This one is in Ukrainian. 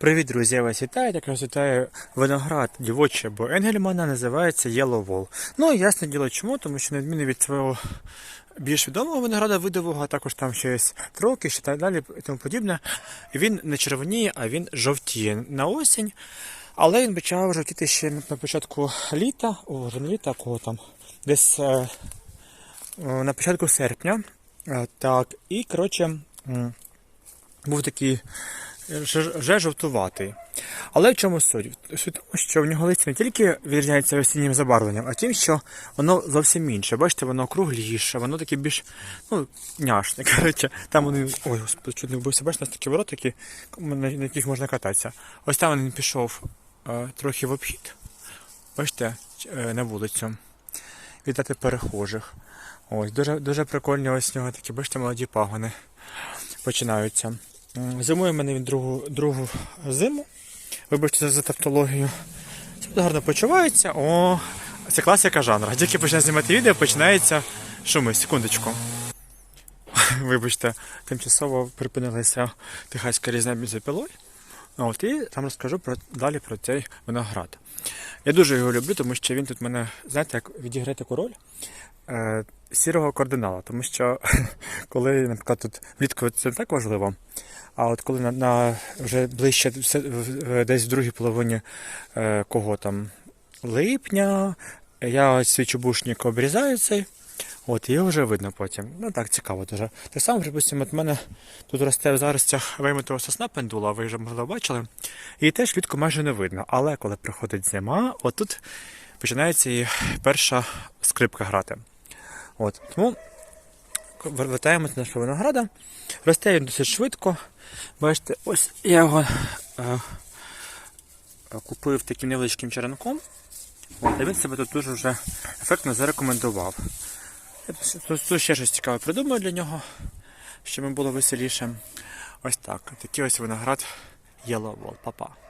Привіт, друзі! Я вас вітаю. Так вас вітаю виноград дівочий або Енгельмана називається Yellow Wall. Ну, ясне діло чому, тому що на відміну від свого більш відомого винограда видового, а також там ще є троки, ще так далі і тому подібне. Він не червоніє, а він жовтіє на осінь. Але він почав жовтіти ще на початку літа, о, не літа, кого там, десь е, на початку серпня. Е, Так, і коротше. був такий вже, жовтуватий. Але в чому суть? Суть тому, що в нього листя не тільки відрізняється осіннім забарвленням, а тим, що воно зовсім інше. Бачите, воно кругліше, воно таке більш ну, няшне. Коротше, там вони. Ой, господи, чуть не вбився, бачите, у нас такі ворота, які, на, яких можна кататися. Ось там він пішов е, трохи в обхід. Бачите, е, на вулицю. Вітати перехожих. Ось, дуже, дуже прикольні ось нього такі, бачите, молоді пагони починаються. Зимує в мене він другу, другу зиму. Вибачте за тавтологію. Це гарно почувається. О, це класика жанру. Тільки почне знімати відео, починається шуми. Секундочку. Вибачте, тимчасово припинилася тихацька різна бензопилою. От, і там розкажу про, далі про цей виноград. Я дуже його люблю, тому що він тут мене, знаєте, як відіграє таку роль е, сірого кардинала. Тому що коли, наприклад, тут влітку це не так важливо, а от коли на, на вже ближче десь в другій половині е, кого там липня, я ось свій чубушник обрізаю цей. От, його вже видно потім. Ну так цікаво дуже. Так само, припустимо, от мене тут росте в заростях вийметого сосна пендула, ви вже могли бачили. І теж влітку майже не видно. Але коли приходить зима, от тут починається і перша скрипка грати. От, тому вертаємося до нашого винограда. Росте він досить швидко. Бачите, ось я його е, купив таким невеличким черенком. От, а він себе тут дуже вже ефектно зарекомендував. Тут, ще щось цікаве придумаю для нього, щоб було веселіше. Ось так. Такий ось виноград Yellow Wall. Па-па.